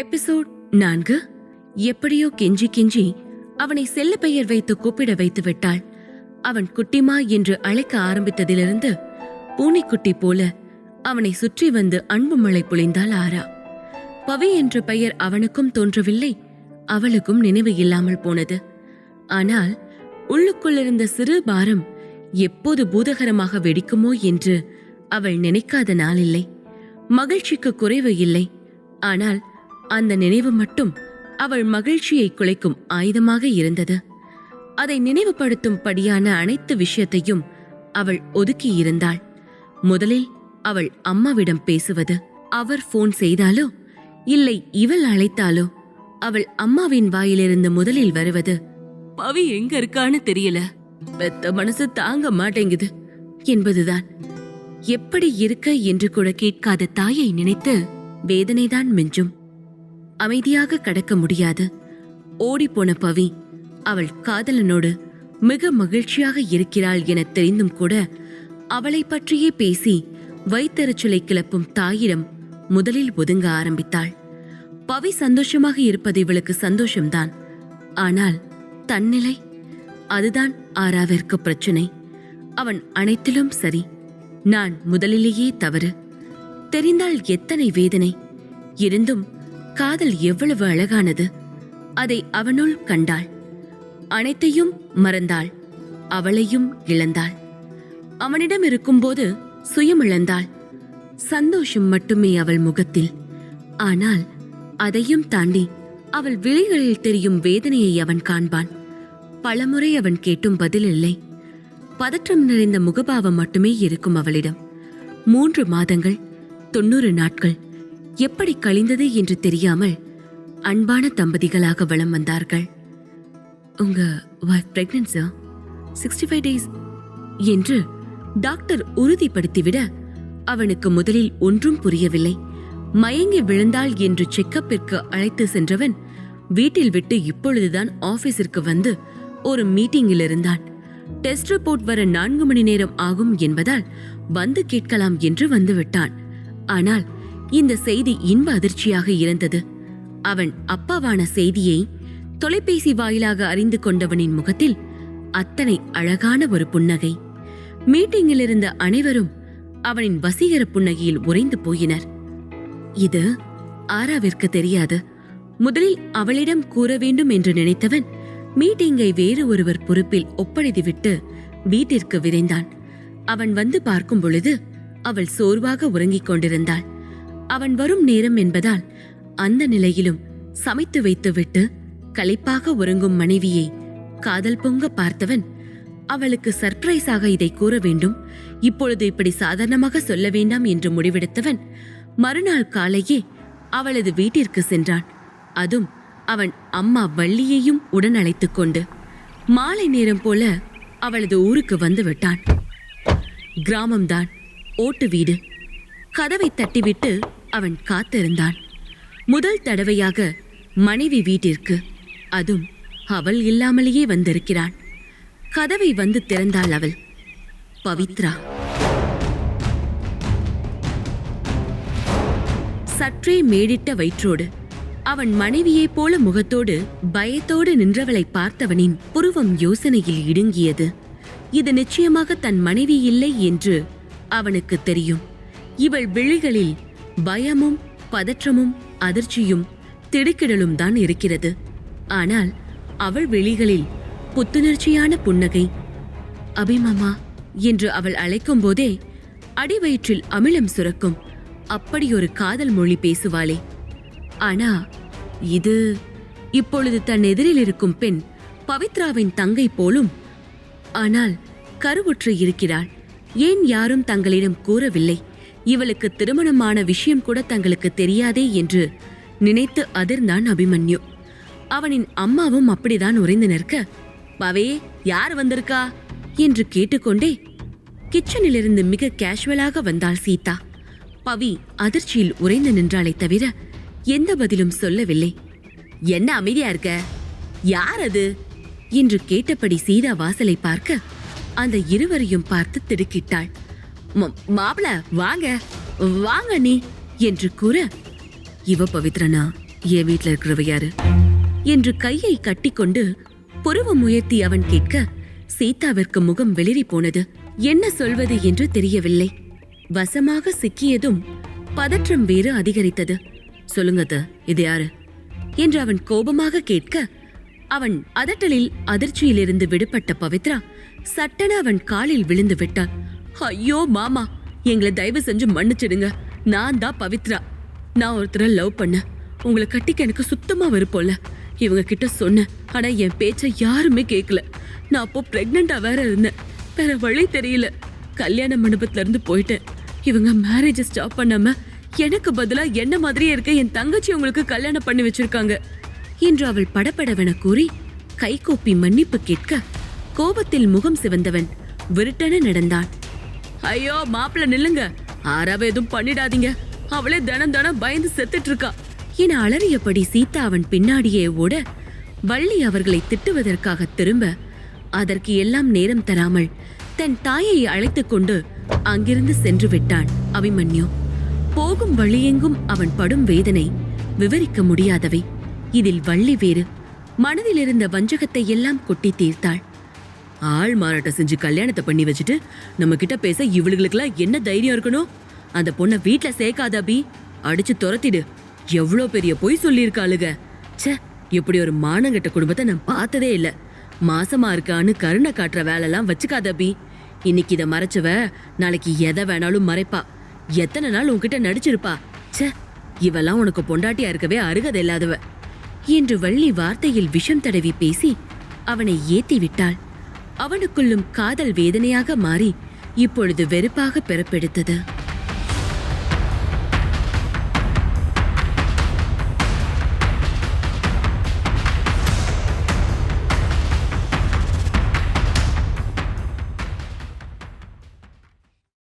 Episode நான்கு. எப்படியோ கெஞ்சி கெஞ்சி அவனை செல்ல பெயர் வைத்து கூப்பிட வைத்து விட்டாள். அவன் குட்டிமா என்று அழைக்க ஆரம்பித்ததிலிருந்து பூனைக்குட்டி போல அவனை சுற்றி வந்து அன்பு மழை பொழிந்தாள் ஆரா. பவி என்ற பெயர் அவனுக்கும் தோன்றவில்லை அவளுக்கும் நினைவு இல்லாமல் போனது. ஆனால் உள்ளுக்குள்ளிருந்த சிறு பாரம் எப்போது பூதகரமாக வெடிக்குமோ என்று அவள் நினைக்காத நாளில்லை மகிழ்ச்சிக்கு குறைவு இல்லை. ஆனால் அந்த நினைவு மட்டும் அவள் மகிழ்ச்சியை குலைக்கும் ஆயுதமாக இருந்தது. அதை நினைவுபடுத்தும் படியான அனைத்து விஷயத்தையும் அவள் ஒதுக்கி இருந்தாள். முதலில் அவள் அம்மாவிடம் பேசுவது. அவர் போன் செய்தாலோ இல்லை இவள் அழைத்தாலோ அவள் அம்மாவின் வாயிலிருந்து முதலில் வருவது பவி எங்க இருக்கான்னு தெரியல. பெத்த மனசு தாங்க மாட்டேங்குது என்பதுதான். எப்படி இருக்க? என்று கூட கேட்காத தாயை நினைத்து வேதனைதான் மிஞ்சும். அமைதியாக கடக்க முடியாது. ஓடிப்போன பவி அவள் காதலனோடு மிக மகிழ்ச்சியாக இருக்கிறாள் என தெரிந்தும் கூட அவளை பற்றியே பேசி வைத்தறிச்சலை கிளப்பும் தாயிடம் முதலில் ஒதுங்க ஆரம்பித்தாள். பவி சந்தோஷமாக இருப்பது இவளுக்கு சந்தோஷம்தான். ஆனால் தன்னிலை அதுதான் ஆராவிற்கு பிரச்சனை. அவன் அனைத்திலும் சரி. நான் முதலிலேயே தவறு. தெரிந்தால் எத்தனை வேதனை. இருந்தும் காதல் எவ்வளவு அழகானது. அதை அவனுள் கண்டாள். அனைத்தையும் மறந்தாள். அவளையும் இழந்தாள். அவனிடம் இருக்கும்போது சுயமிழந்தாள். சந்தோஷம் மட்டுமே அவள் முகத்தில். ஆனால் அதையும் தாண்டி அவள் விழிகளில் தெரியும் வேதனையை அவன் காண்பான். பலமுறை அவன் கேட்டும் பதில் இல்லை. பதற்றம் நிறைந்த முகபாவம் மட்டுமே இருக்கும் அவளிடம். மூன்று மாதங்கள் தொண்ணூறு நாட்கள் எப்படி கழிந்தது என்று தெரியாமல் அன்பான தம்பதிகளாக வலம் வந்தார்கள். உங்க wife pregnant sir sixty five days என்று டாக்டர் உறுதிப்படுத்திவிட அவனுக்கு முதலில் ஒன்றும் புரியவில்லை. மயங்கி விழுந்தாள் என்று செக்கப்பிற்கு அழைத்து சென்றவன் வீட்டில் விட்டு இப்பொழுதுதான் ஆபீஸிற்கு வந்து ஒரு மீட்டிங்கில் இருந்தான். டெஸ்ட் ரிப்போர்ட் வர நான்கு மணி நேரம் ஆகும் என்பதால் வந்து கேட்கலாம் என்று வந்து விட்டான். ஆனால் இந்த செய்தி இன்ப அதிர்ச்சியாக இருந்தது. அவன் அப்பாவான செய்தியை தொலைபேசி வாயிலாக அறிந்து கொண்டவனின் முகத்தில் அத்தனை அழகான ஒரு புன்னகை. மீட்டிங்கில் இருந்த அனைவரும் அவனின் வசீகர புன்னகையில் உறைந்து போயினர். இது ஆராவிற்கு தெரியாது. முதலில் அவளிடம் கூற வேண்டும் என்று நினைத்தவன் மீட்டிங்கை வேறு ஒருவர் பொறுப்பில் ஒப்படைத்துவிட்டு வீட்டிற்கு விரைந்தான். அவன் வந்து பார்க்கும் பொழுது அவள் சோர்வாக உறங்கிக் கொண்டிருந்தாள். அவன் வரும் நேரம் என்பதால் அந்த நிலையிலும் சமைத்து வைத்துவிட்டு களைப்பாக உறங்கும் மனைவியை காதல் பொங்க பார்த்தவன் அவளுக்கு சர்ப்ரைஸாக இதை கூற வேண்டும். இப்பொழுது இப்படி சாதாரணமாக சொல்ல வேண்டாம் என்று முடிவெடுத்தவன் மறுநாள் காலையே அவளது வீட்டிற்கு சென்றான். அதும் அவன் அம்மா வள்ளியையும் உடன் அழைத்து கொண்டு மாலை நேரம் போல அவளது ஊருக்கு வந்து விட்டான். கிராமம்தான் ஓட்டு வீடு. கதவை தட்டிவிட்டு அவன் காத்திருந்தான். முதல் தடவையாக மனைவி வீட்டிற்கு அதுவும் அவள் இல்லாமலேயே வந்திருக்கிறான். கதவை வந்து திறந்தாள் அவள். பவித்ரா. சற்றே மேடிட்ட வயிற்றோடு அவன் மனைவியைப் போல முகத்தோடு பயத்தோடு நின்றவளை பார்த்தவனின் புருவம் யோசனையில் இடுங்கியது. இது நிச்சயமாக தன் மனைவி இல்லை என்று அவனுக்கு தெரியும். இவள் விழிகளில் பயமும் பதற்றமும் அதிர்ச்சியும் திடுக்கிடலும் தான் இருக்கிறது. ஆனால் அவள் விழிகளில் புத்துணர்ச்சியான புன்னகை அபிமாமா என்று அவள் அழைக்கும் போதே அடிவயிற்றில் அமிலம் சுரக்கும். அப்படி ஒரு காதல் மொழி பேசுவாளே. ஆனா இது இப்பொழுது தன் எதிரில் இருக்கும் பெண் பவித்ராவின் தங்கை போலும் ஆனால் கருவுற்று இருக்கிறாள். ஏன் யாரும் தங்களிடம் கூறவில்லை? இவளுக்கு திருமணமான விஷயம் கூட தங்களுக்கு தெரியாதே என்று நினைத்து அதிர்ந்தான் அபிமன்யு. அவனின் அம்மாவும் அப்படிதான் உறைந்து நிற்க பவே யார் வந்திருக்கா? என்று கேட்டுக்கொண்டே கிச்சனிலிருந்து மிக கேஷுவலாக வந்தாள் சீதா. பவி அதிர்ச்சியில் உறைந்து நின்றாளே தவிர எந்த பதிலும் சொல்லவில்லை. என்ன அமைதியா இருக்க? யார் அது? என்று கேட்டபடி சீதா வாசலை பார்க்க அந்த இருவரையும் பார்த்து திடுக்கிட்டாள். மாப்பிள வாங்க. வாங்க நீ என்று கூற இவ பவித்ரனா? என் வீட்ல இருக்கிறவ யாரு? என்று கையை கட்டிக்கொண்டு புருவம் உயர்த்தி அவன் கேட்க சீதாவிற்கு முகம் வெளிரி போனது. என்ன சொல்வது என்று தெரியவில்லை. வசமாக சிக்கியதும் பதற்றம் வேறு அதிகரித்தது. சொல்லுங்க இது யாரு? என்று அவன் கோபமாக கேட்க அவன் அதட்டலில் அதிர்ச்சியிலிருந்து விடுபட்ட பவித்ரா சட்டென அவன் காலில் விழுந்து விட்டாள் ஐயோ மாமா. எங்களை தயவு செஞ்சு மன்னிச்சிடுங்க. நான் தான் பவித்ரா. நான் ஒருத்தரை லவ் பண்ணேன். உங்களை கட்டிக்க எனக்கு சுத்தமா விருப்பம்ல இவங்க கிட்ட சொன்னேன். ஆனா என் பேச்சை யாருமே கேட்கல நான் அப்போ பிரெக்னண்டா வேற இருந்தேன். வேற வழி தெரியல. கல்யாண மண்டபத்துல இருந்து போயிட்டேன். இவங்க மேரேஜ் ஸ்டாப் பண்ணாம எனக்கு பதிலா என்ன மாதிரியே இருக்க என் தங்கச்சி உங்களுக்கு கல்யாணம் பண்ணி வச்சிருக்காங்க. என்று அவள் படப்படவென கூறி கைகோப்பி மன்னிப்பு கேட்க கோபத்தில் முகம் சிவந்தவன் விருட்டென நடந்தான். ஐயோ மாப்பிள்ள நில்லுங்க. ஆறாவ எதுவும் பண்ணிடாதீங்க. அவளே தனம் தனம் பயந்து செத்துட்டு இருக்கா. என அலறியபடி சீதா அவன் பின்னாடியே ஓட வள்ளி அவர்களை திட்டுவதற்காக திரும்ப அதற்கு எல்லாம் நேரம் தராமல் தன் தாயை அழைத்து கொண்டு அங்கிருந்து சென்று விட்டான் அபிமன்யு. போகும் வழியெங்கும் அவன் படும் வேதனை விவரிக்க முடியாதவை. இதில் வள்ளி வேறு மனதில் இருந்த வஞ்சகத்தை எல்லாம் கொட்டி தீர்த்தாள். ஆள் மாறாட்டம் செஞ்சு கல்யாணத்தை பண்ணி வச்சுட்டு நம்ம கிட்ட பேச இவளுகளுக்கெல்லாம் என்ன தைரியம் இருக்கணும்? அந்த பொண்ணை வீட்டில் சேர்க்காத அபி. அடிச்சு துரத்திடு. எவ்வளோ பெரிய பொய் சொல்லியிருக்காளுக. ச்சே இப்படி ஒரு மானங்கட்ட குடும்பத்தை நான் பார்த்ததே இல்லை. மாசமா இருக்கான்னு கருணை காட்டுற வேலைலாம் வச்சுக்காத அபி. இன்னைக்கு இதை மறைச்சவ நாளைக்கு எதை வேணாலும் மறைப்பா. எத்தனை நாள் உன்கிட்ட நடிச்சிருப்பா? ச்சே இவெல்லாம் உனக்கு பொண்டாட்டியா இருக்கவே அருகதை இல்லாதவ. என்று வள்ளி வார்த்தையில் விஷம் தடவி பேசி அவனை ஏத்தி விட்டாள். அவனுக்குள்ளும் காதல் வேதனையாக மாறி இப்பொழுது வெறுப்பாக பிறப்பெடுத்தது.